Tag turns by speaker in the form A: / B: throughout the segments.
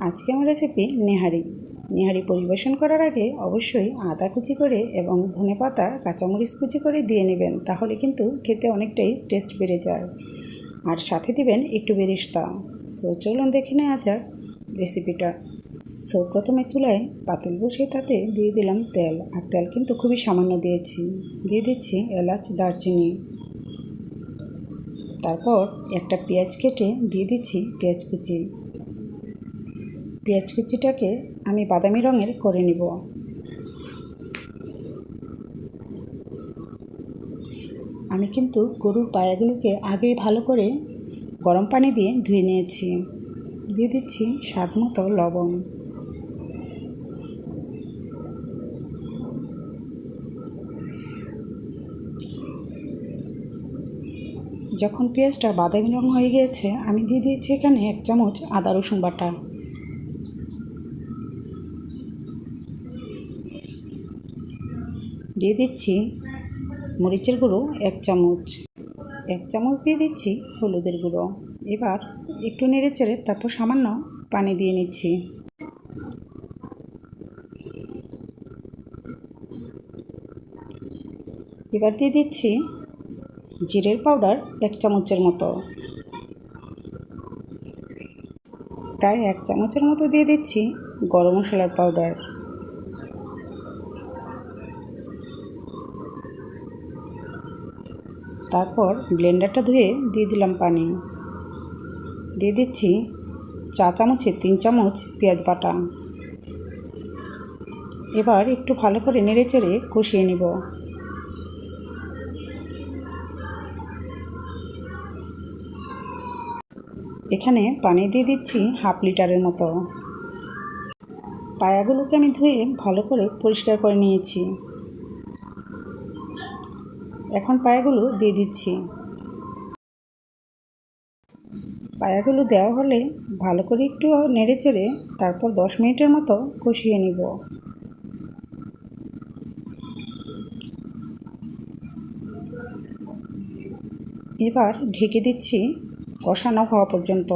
A: আজকে আমার রেসিপি নেহারি। নেহারি পরিবেশন করার আগে অবশ্যই আদা কুচি করে এবং ধনেপাতা কাঁচামরিচ কুচি করে দিয়ে নেবেন, তাহলে কিন্তু খেতে অনেকটাই টেস্ট বেড়ে যায়। আর সাথে দিবেন একটু বেরিস্তা। সো চলুন দেখে নেওয়া যাক রেসিপিটা সো প্রথমে চুলায় পাতিল বসিয়ে তাতে দিয়ে দিলাম তেল। আর তেল কিন্তু খুবই সামান্য দিয়েছি। দিয়ে দিচ্ছি এলাচ, দারচিনি। তারপর একটা পেঁয়াজ কেটে দিয়ে দিচ্ছি পেঁয়াজ কুচি। পেঁয়াজ কুচিটাকে আমি বাদামি রঙের করে নিব। আমি কিন্তু গরুর পায়াগুলোকে আগেই ভালো করে গরম পানি দিয়ে ধুয়ে নিয়েছি। দিয়ে দিচ্ছি স্বাদ মতো লবণ। যখন পেঁয়াজটা বাদামি রঙ হয়ে গিয়েছে, আমি দিয়ে দিয়েছি এখানে এক চামচ আদা রসুন বাটা। দিয়ে দিচ্ছি মরিচের গুঁড়ো এক চামচ। এক চামচ দিয়ে দিচ্ছি হলুদের গুঁড়ো। এবার একটু নেড়ে চেড়ে তারপর সামান্য পানি দিয়ে নিচ্ছি। এবার দিয়ে দিচ্ছি জিরের পাউডার এক চামচের মতো। প্রায় এক চামচের মতো দিয়ে দিচ্ছি গরম মশলার পাউডার। তারপর ব্লেন্ডারটা ধুয়ে দিয়ে দিলাম পানি। দিয়ে দিচ্ছি চা চামচে তিন চামচ পেঁয়াজ বাটা। এবার একটু ভালো করে নেড়ে চেড়ে কষিয়ে নিব। এখানে পানি দিয়ে দিচ্ছি হাফ লিটারের মতো। পায়াগুলোকে আমি ধুয়ে ভালো করে পরিষ্কার করে নিয়েছি। এখন পায়াগুলো দিয়ে দিচ্ছি। পায়াগুলো দেওয়া হলে ভালো করে একটু নেড়ে চেড়ে তারপর দশ মিনিটের মতো কষিয়ে নিব। এবার ঢেকে দিচ্ছি কষানো হওয়া পর্যন্ত।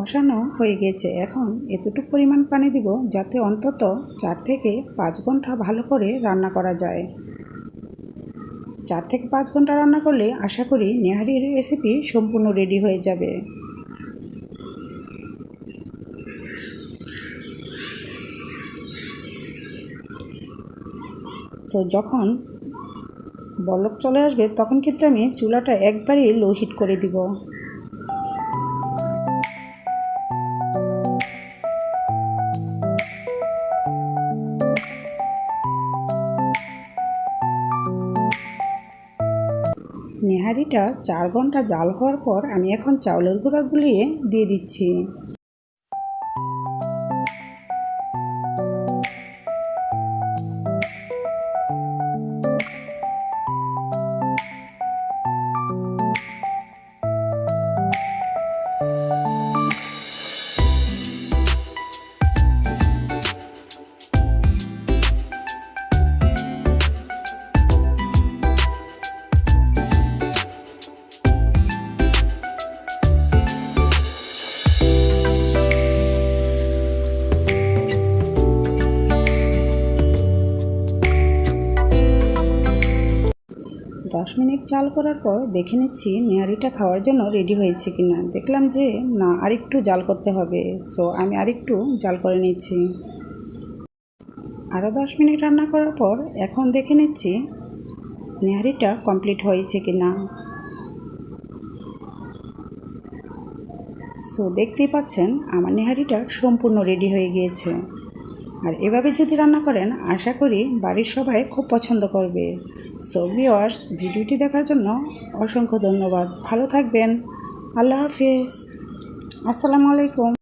A: কষানো হয়ে গেছে। এখন এতটুকু পরিমাণ পানি দিব যাতে অন্তত চার থেকে পাঁচ ঘণ্টা ভালো করে রান্না করা যায়। চার থেকে পাঁচ ঘণ্টা রান্না করলে আশা করি নেহারির রেসিপি সম্পূর্ণ রেডি হয়ে যাবে। তো যখন বলক চলে আসবে, তখন কিন্তু আমি চুলাটা একবারই লো হিট করে দিব। নেহারিটা চার ঘণ্টা জাল হওয়ার পর আমি এখন চাউলের গুঁড়া গুলিয়ে দিয়ে দিচ্ছি। দশ মিনিট চাল করার পর দেখে নিচ্ছি নেহারিটা খাওয়ার জন্য রেডি হয়েছে কি না দেখলাম যে, না, আরেকটু জাল করতে হবে। সো আমি আরেকটু জাল করে নিচ্ছি। আরও দশ মিনিট রান্না করার পর এখন দেখে নিচ্ছি নেহারিটা কমপ্লিট হয়েছে কি না সো দেখতেই পাচ্ছেন আমার নেহারিটা সম্পূর্ণ রেডি হয়ে গিয়েছে। আর এভাবে যদি রান্না করেন, আশা করি বাড়ির সবাই খুব পছন্দ করবে। সো ভিওয়ার্স ভিডিওটি দেখার জন্য অসংখ্য ধন্যবাদ। ভালো থাকবেন। আল্লাহ হাফিজ। আসসালামু আলাইকুম।